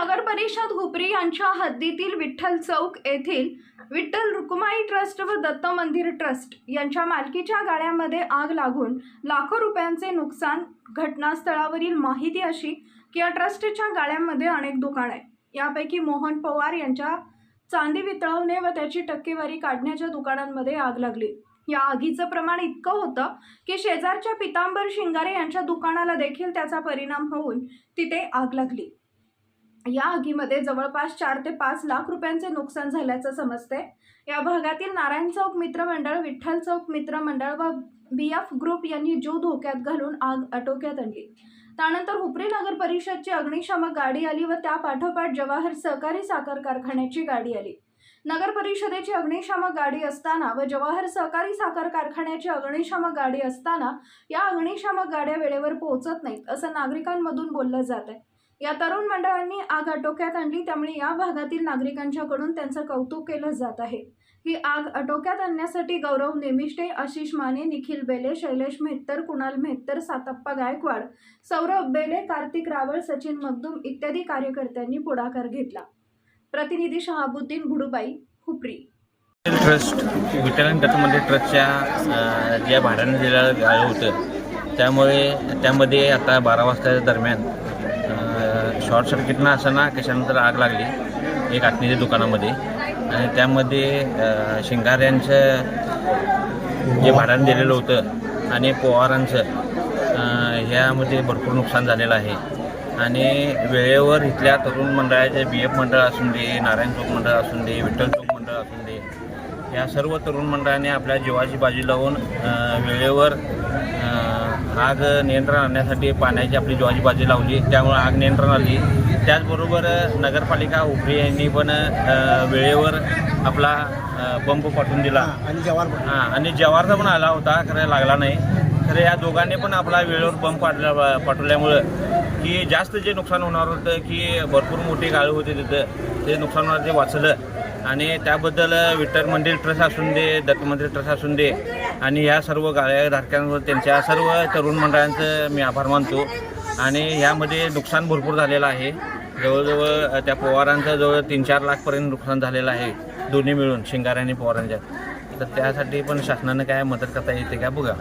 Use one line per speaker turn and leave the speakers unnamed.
नगर परिषद हुपरी यांच्या हद्दीतील विठ्ठल चौक येथील विठ्ठल रुक्माई ट्रस्ट व दत्त मंदिर ट्रस्ट यांच्या मालकीच्या गाड्यामध्ये आग लागून लाखो रुपयांचे नुकसान घटनास्थळावरील माहिती अशी की या ट्रस्टच्या गाड्यांमध्ये अनेक दुकान आहेत. यापैकी मोहन पवार यांच्या चांदी वितळवणे व त्याची टक्केवारी काढण्याच्या दुकानांमध्ये आग लागली. या आगीचं प्रमाण इतकं होतं की शेजारच्या पितांबर शिंगारे यांच्या दुकानाला देखील त्याचा परिणाम होऊन तिथे आग लागली. या आगीमध्ये जवळपास चार ते पाच लाख रुपयांचे नुकसान झाल्याचं समजते. या भागातील नारायण चौक मित्रमंडळ विठ्ठल चौक मित्रमंडळ व बी एफ ग्रुप यांनी जीव धोक्यात घालून आग आटोक्यात आणली. त्यानंतर हुपरी नगर परिषदची अग्निशामक गाडी आली व त्या पाठोपाठ जवाहर सहकारी साखर कारखान्याची गाडी आली. नगर परिषदेची अग्निशामक गाडी असताना व जवाहर सहकारी साखर कारखान्याची अग्निशामक गाडी असताना या अग्निशामक गाड्या वेळेवर पोहोचत नाहीत असं नागरिकांमधून बोललं जात आहे या तरुण मंडळांनी आग आटोक्यात आणली त्यामुळे या भागातील नागरिकांच्याकडून त्यांचं कौतुक केलं जात आहे. ही आग आटोक्यात आणण्यासाठी गौरव नेमिष्टे आशिष माने निखिल बेले शैलेश मेहत्तर कुणाल मेहत्तर सातप्पा गायकवाड सौरभ बेले कार्तिक रावळ सचिन मगदूम इत्यादी कार्यकर्त्यांनी पुढाकार घेतला. प्रतिनिधी शहाबुद्दीन घुडुबाई हुपरी.
ट्रस्ट विठ्ठल दत्तमंदिर ट्रस्टच्या ज्या भाड्याने दिलेलं होतं. त्यामुळे त्यामध्ये आता बारा वाजताच्या दरम्यान शॉर्ट सर्किटनं असताना कशानंतर आग लागली एक आत्मीच्या दुकानामध्ये. आणि त्यामध्ये शिंगाऱ्यांचं जे भाड्यानं दिलेलं होतं आणि पोवारांचं ह्यामध्ये भरपूर नुकसान झालेलं आहे. आणि वेळेवर इथल्या तरुण मंडळाचे बी एफ मंडळ असून दे नारायण चौक मंडळ असून दे विठ्ठल चौक मंडळ असून दे या सर्व तरुण मंडळाने आपल्या जीवाची बाजी लावून वेळेवर आग नियंत्रण आणण्यासाठी पाण्याची आपली बाजी लावली. त्यामुळे आग नियंत्रण आली. त्याचबरोबर नगरपालिका उपरी यांनी पण वेळेवर आपला पंप पाठवून दिला.
आणि जवार
हां आणि जवारचा पण आला होता खरं लागला नाही. खरं या दोघांनी पण आपला वेळेवर पंप पाठल्या पाठवल्यामुळं की जास्त जे नुकसान होणार होतं की भरपूर मोठी गाळं होती तिथं ते नुकसान होणार ते वाचलं. आणि त्याबद्दल विठ्ठल मंदिर ट्रस्ट असून दे दत्त मंदिर ट्रस्ट असून दे आणि ह्या सर्व गाळ्याधारकांवर त्यांच्या सर्व तरुण मंडळांचं मी आभार मानतो. आणि ह्यामध्ये नुकसान भरपूर झालेलं आहे. जवळजवळ त्या पवारांचं जवळ तीन चार लाखपर्यंत नुकसान झालेलं आहे दोन्ही मिळून शिंगार आणि पवारांच्या. तर त्यासाठी पण शासनानं काय मदत करता येते का बघा.